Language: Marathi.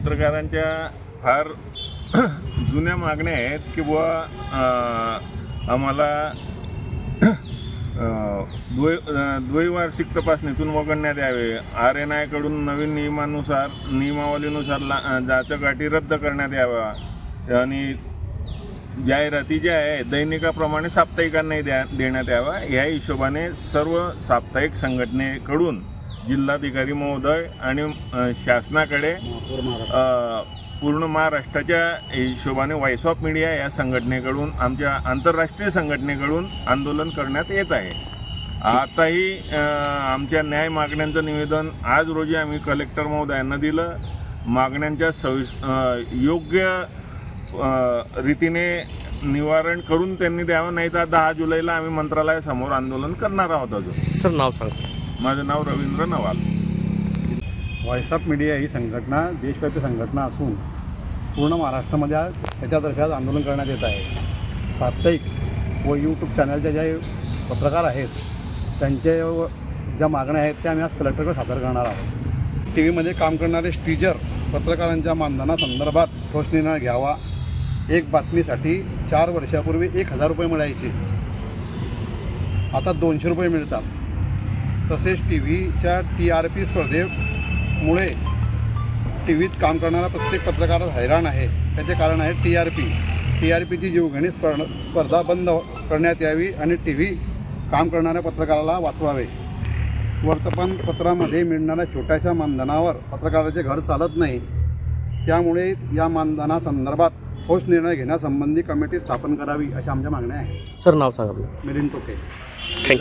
पत्रकारांच्या फार जुन्या मागण्या आहेत की बुवा आम्हाला द्वै द्वैवार्षिक तपासणीतून वगळण्यात यावे आर एन आयकडून नवीन नियमानुसार नियमावलीनुसार ला अं, रद्द करण्यात याव्या आणि जाहिराती ज्या आहे दैनिकाप्रमाणे साप्ताहिकांनाही द्या देण्यात याव्या ह्या हिशोबाने सर्व साप्ताहिक संघटनेकडून जिल्हाधिकारी महोदय आणि शासनाकडे पूर्ण महाराष्ट्राच्या हिशोबाने व्हॉइस ऑफ मीडिया या संघटनेकडून आमच्या आंतरराष्ट्रीय संघटनेकडून आंदोलन करण्यात येत आहे. आताही आमच्या न्याय मागण्यांचं निवेदन आज रोजी आम्ही कलेक्टर महोदयांना दिलं. मागण्यांच्या सवि योग्य रीतीने निवारण करून त्यांनी द्यावं नाही तर दहा जुलैला आम्ही मंत्रालयासमोर आंदोलन करणार आहोत अजून. सर नाव सांगा. माझं नाव Ravindra Nawal. Voice of media ही संघटना देशव्यापी संघटना असून पूर्ण महाराष्ट्रामध्ये आज त्याच्यातर्फे आज आंदोलन करण्यात येत आहे. साप्ताहिक व यूट्यूब चॅनलचे जे पत्रकार आहेत त्यांचे व ज्या मागण्या आहेत त्या आम्ही आज कलेक्टरकडे सादर करणार आहोत. टी व्हीमध्ये काम करणारे स्टीजर पत्रकारांच्या मानधनासंदर्भात ठोस निर्णय घ्यावा. एक बातमीसाठी चार वर्षापूर्वी एक हजार रुपये मिळायचे. आता दोनशे रुपये मिळतात. तसेच टी व्हीच्या टी आर पी स्पर्धेमुळे टी व्हीत काम करणारा प्रत्येक पत्रकार हैराण आहे. त्याचे कारण आहे T R P T R पीची जीवघेणी स्पर्धा स्पर्धा बंद करण्यात यावी आणि टी व्ही काम करणाऱ्या पत्रकाराला वाचवावे. वर्तमानपत्रामध्ये मिळणाऱ्या छोट्याशा मानधनावर पत्रकाराचे घर चालत नाही. त्यामुळे या मानधनासंदर्भात ठोस निर्णय घेण्यासंबंधी कमिटी स्थापन करावी अशा आमच्या मागण्या आहेत. सर नाव सांगा मिलिंद टोके थँक्यू